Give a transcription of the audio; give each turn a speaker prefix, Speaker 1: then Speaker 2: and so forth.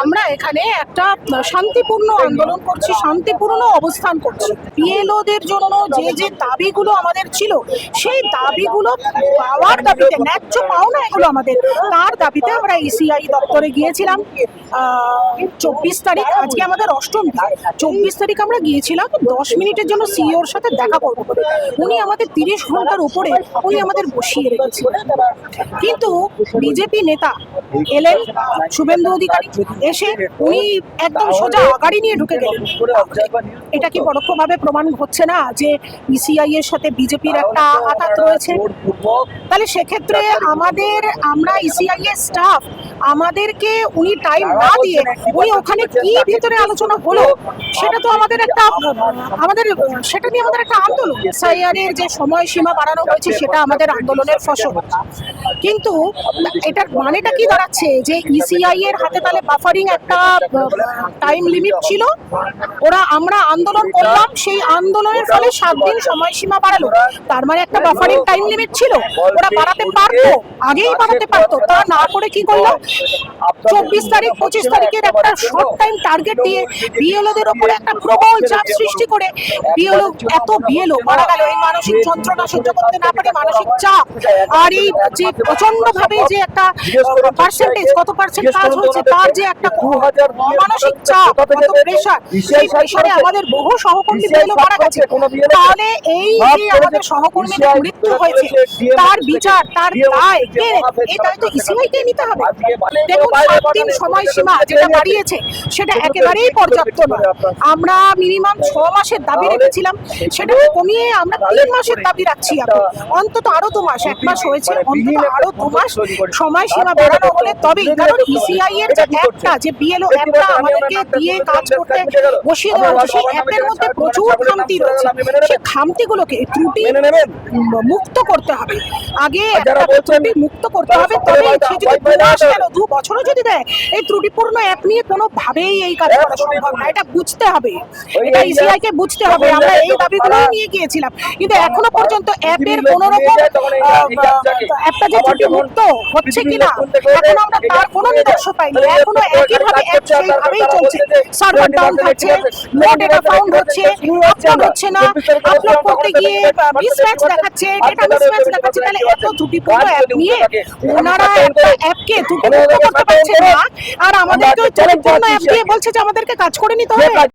Speaker 1: আমরা এখানে একটা শান্তিপূর্ণ আন্দোলন করছি, শান্তিপূর্ণ অবস্থান করছি। পিএলওদের জন্য যে যে দাবিগুলো আমাদের ছিল, সেই দাবিগুলো পাওয়ার দাবিতে, ন্যায্য পাওনা এগুলো আমাদের। তার দাবিতে আমরা ইসিআই দপ্তরে গিয়েছিলাম। চব্বিশ তারিখ, আজকে আমাদের অষ্টম দিন। চব্বিশ তারিখ আমরা গিয়েছিলাম, দশ মিনিটের জন্য সিইওর সাথে দেখা করব উনি আমাদের তিরিশ ঘণ্টার উপরে উনি আমাদের বসিয়ে রেখেছিলেন। কিন্তু বিজেপি নেতা এলেন শুভেন্দু অধিকারী এসে উনি একদম সোজা গাড়ি নিয়ে ঢুকে গেলেন। এটা কি পরোক্ষভাবে প্রমাণ হচ্ছে না যে ইসিআই এর সাথে বিজেপির একটা আঘাত রয়েছে? তাহলে সেক্ষেত্রে আমাদের আমরা ইসিআই এর স্টাফ আমাদেরকে উনি টাইম না দিয়ে উনি ওখানে কি ভিতরে আলোচনা হলো সেটা তো আমাদের একটা আমাদের সেটা নিয়ে আমাদের একটা আন্দোলন। এসআইআর এর যে সময়সীমা বাড়ানো হয়েছে সেটা আমাদের আন্দোলনের ফসল। কিন্তু এটার মানেটা কি দাঁড়াচ্ছে? যে ইসিআই এর হাতে তাহলে বাফারিং একটা টাইম লিমিট ছিল ওরা আমরা আন্দোলন করলাম সেই আন্দোলনের ফলে সাত দিন সময়সীমা বাড়ালো। তার মানে একটা বাফারিং টাইম লিমিট ছিল। ওরা বাড়াতে পারতো আগেই বাড়াতে পারতো। তা না করে কি করল? চব্বিশ তারিখ, পঁচিশ তারিখের একটা শর্ট টাইম টার্গেট দিয়ে বিএলওদের ওপরে একটা প্রবল চাপ সৃষ্টি করে বিএলও, এত বিএলও মারা গেল। এই মানসিক যন্ত্রণা সহ্য করতে না পারে মানসিক চাপ। আর এই যে প্রচণ্ড ভাবে যে একটা পার্সেন্টেজ কত পার্সেন্ট কাজ হচ্ছে, তার যে একটা মানসিক চাপ, কত প্রেশার সেই প্রেশারে আমাদের বহু সহকর্মী বিএলও মারা গেছে। তাহলে এই যে আমাদের সহকর্মীদের মৃত্যু হয়েছে, তার বিচার, তার দায়, কে? এই দায় তো ইসিআইকে নিতে হবে। দেখুন সাত দিন সময়সীমা যেটা বাড়িয়েছে সেটা একেবারেই পর্যাপ্ত নয়। আমরা মিনিমাম ছ মাসের দাবি রেখেছিলাম কমিয়ে আমরা তিন মাসের দাবি রাখছি এখন। অন্তত আরও দু মাস এক মাস হয়েছে অন্তত আরও দু মাস সময়সীমা বাড়ানো হলে তবেই কারণ ইসিআই এর যে অ্যাপটা যে বিএলও অ্যাপটা আমাদেরকে দিয়ে কাজ করতে বসিয়ে দেওয়া হচ্ছে সেই অ্যাপের মধ্যে প্রচুর খামতি রয়েছে। সেই খামতিগুলোকে ত্রুটি মুক্ত করতে হবে। আগে একটা ত্রুটি মুক্ত করতে হবে তবে সে যদি দু মাস কেন দু বছরও যদি দেয় এই ত্রুটিপূর্ণ অ্যাপ নিয়ে কোনো ভাবেই এই কাজ করা সম্ভব না। এটা বুঝতে হবে। এটা ইসিআই কে বুঝতে হবে। আমরা এই দাবিগুলো নিয়ে গিয়েছিলাম। কিন্তু এখনও পর্যন্ত অ্যাপের কোন রকম অ্যাপটা যে ত্রুটি মুক্ত হচ্ছে কিনা এখনও আমরা তার কোনো নিদর্শ পাইনি। এখনও একইভাবে অ্যাপ সেইভাবেই চলছে সার্ভার ডাউন থাকছে নো ডেটা ফাউন্ড হচ্ছে আপলোড হচ্ছে না আপলোড করতে গিয়ে মিসম্যাচ দেখাচ্ছে ডেটা মিসম্যাচ দেখাচ্ছে তাহলে এত ত্রুটিপূর্ণ অ্যাপ নিয়ে ওনারা একটা অ্যাপকে ত্রুটিমুক্ত করতে পারছেন না। আর আমাদেরকে বলছে যে আমাদেরকে কাজ করে নিতে হবে।